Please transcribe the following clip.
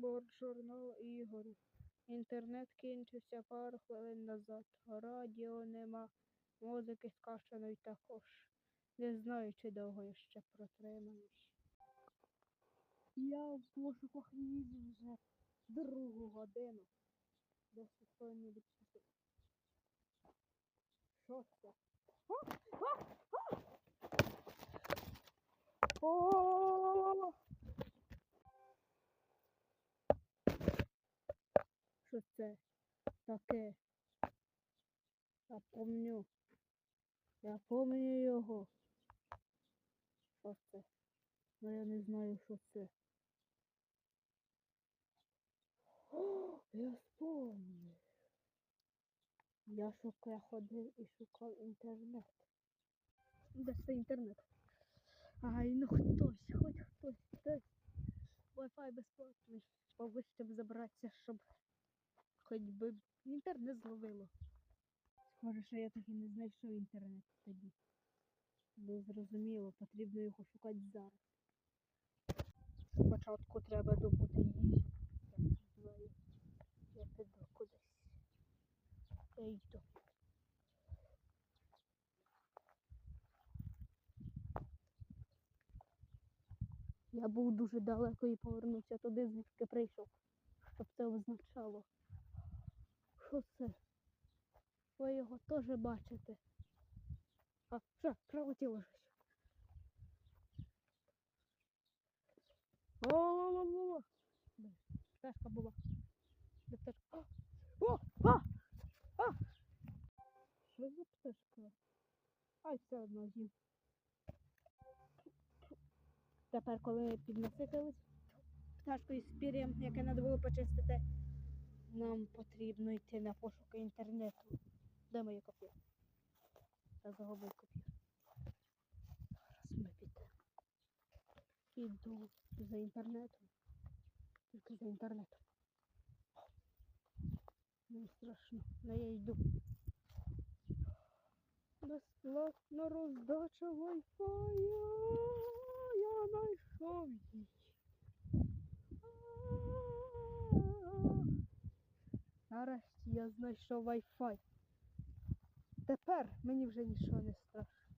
Борджорнал Ігор. Інтернет кінчився пару хвилин назад. Радіо нема. Музики скачаної також. Не знаю, чи довго я ще протримаюсь. Я в пошуках їжі вже другу годину. Десь хто не відпустив. Що це? А! А! А! О! Що це таке? Я помню. Я помню його. Що це? Ну я не знаю, що це. О, я вспомнив. Я шукав, ходив і шукав інтернет. Де це інтернет? Ай, ну хтось, хоч хтось, хтось. Wi-Fi безплатний. Повище б забратися, щоб хоч би інтернет зловило. Схоже, що я так і не знайшов інтернет тоді. Не зрозуміло, потрібно його шукати зараз. Спочатку треба добути їжі. Я піду кудись. Я йду. Я був дуже далеко і повернувся туди, звідки прийшов, щоб це означало. Що це? Ви його теж бачите. А, що, прилетіло щось. О-о-о-о-о! Пташка була. Де пташка? О! А! А! Що за пташка? Ай, все одно з'їм. Тепер, коли піднаситились пташкою з пір'ям, яке треба було почистити, нам потрібно йти на пошуки інтернету. Де моє коп'є? Я загубив коп'є. Зараз ми підемо. Іду за інтернетом. Тільки за інтернетом. Не страшно, але я йду. Безплатна роздача Wi-Fi. Я знайшов її. Нарешті я знайшов Wi-Fi. Тепер мені вже нічого не страшно.